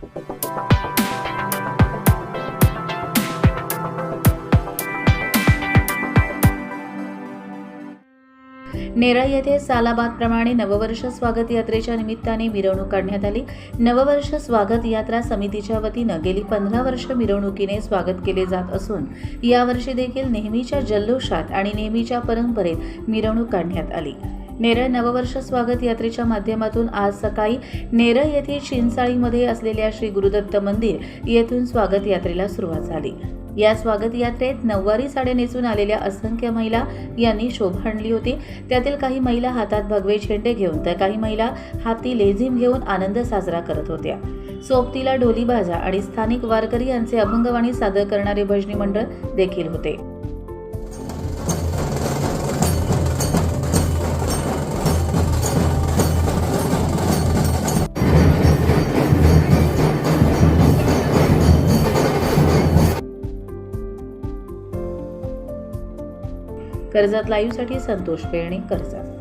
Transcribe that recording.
नेरळ येथे सालाबादप्रमाणे नववर्ष स्वागत यात्रेच्या निमित्ताने मिरवणूक काढण्यात आली. नववर्ष स्वागत यात्रा समितीच्या वतीनं गेली पंधरा वर्ष मिरवणुकीने स्वागत केले जात असून यावर्षी देखील नेहमीच्या जल्लोषात आणि नेहमीच्या परंपरेत मिरवणूक काढण्यात आली. नेरळ नववर्ष स्वागत यात्रेच्या माध्यमातून आज सकाळी नेरळ येथील चिंचाळीमध्ये असलेल्या श्री गुरुदत्त मंदिर येथून स्वागत यात्रेला सुरुवात झाली. या स्वागत यात्रेत नऊवारी साड्या नेसून आलेल्या असंख्य महिला यांनी शोभा आणली होती. त्यातील काही महिला हातात भगवे झेंडे घेऊन तर काही महिला हाती लेझिम घेऊन आनंद साजरा करत होत्या. सोबतीला ढोली बाजा आणि स्थानिक वारकरी यांचे अभंगवाणी सादर करणारे भजनी मंडळ देखील होते. कर्जत लाईव्हसाठी संतोष पेरणे कर्जत.